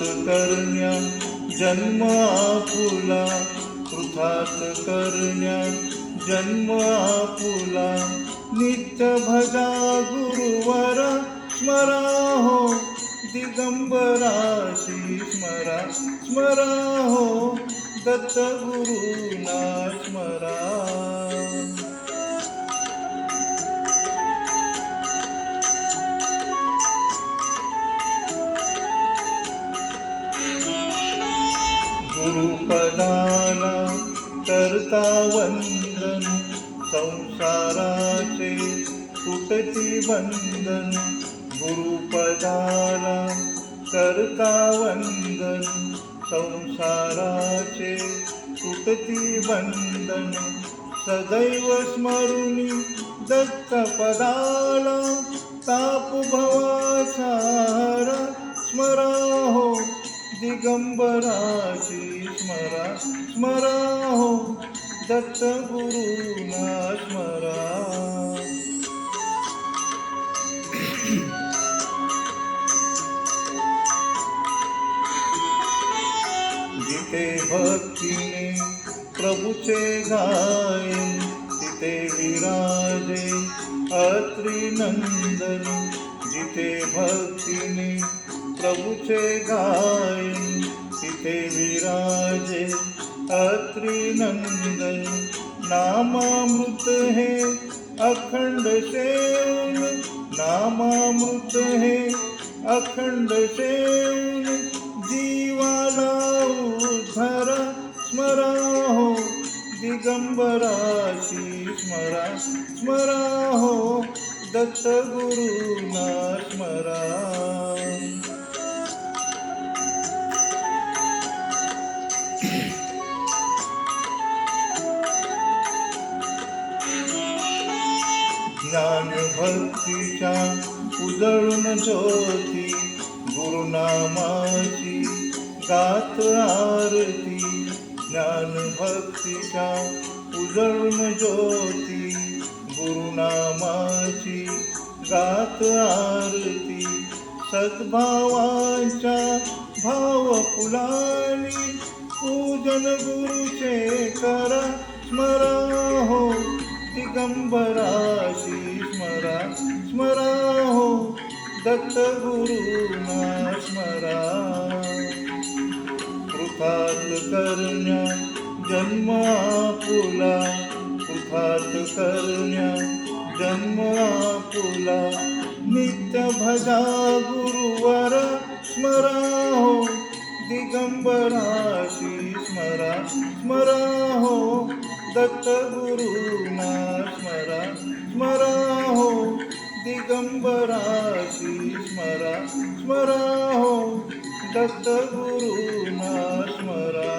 करण्या जन्म आपुला कृतार्थ करण्या जन्म आपुला नित्य भजा गुरुवर, स्मरा हो। दिगंबराशी स्मरा स्मरा हो। दत्त गुरुना, स्मरा। गुरुपदाला करता वंदन संसाराचे तुटती बंधन गुरुपदाला करता वंदन संसाराचे तुटती बंधन सदैव स्मरुणी दत्तपदाला ताप भवाचारा दिगंबराशी स्मरा स्मरा हो, दत्त गुरुना स्मरा। जिथे भक्तीने प्रभूचे गायन तिथे विराजे अत्री नंदन जिथे भक्तीने प्रभूचे गायन तिथे विराजे, अत्री नंदन। नामामृत हे, अखंड सेवन नामामृत हे, अखंड सेवन जीवाला उद्धर स्मरा हो दिगंबराशी स्मरा स्मरा हो दत्त गुरु ना स्मरा ज्ञान भक्तीच्या उजळून ज्योती, गुरुनामाची गात आरती. ज्ञान भक्तीच्या उजळून ज्योती, गुरुनामाची गात आरती. सद्भावांच्या भाव फुलानी पूजन गुरुचे करा स्मरा हो दिगंबराशी दत्त गुरुना स्मरा कृतार्थ करण्या जन्म आपुला कृतार्थ करण्या जन्म आपुला नित्य भजा गुरुवर स्मरा हो दिगंबराशी स्मरा स्मरा हो दत्त गुरुना स्मरा स्मरा हो दिगंबराशी स्मरा स्मरा हो दत्त गुरुना स्मरा।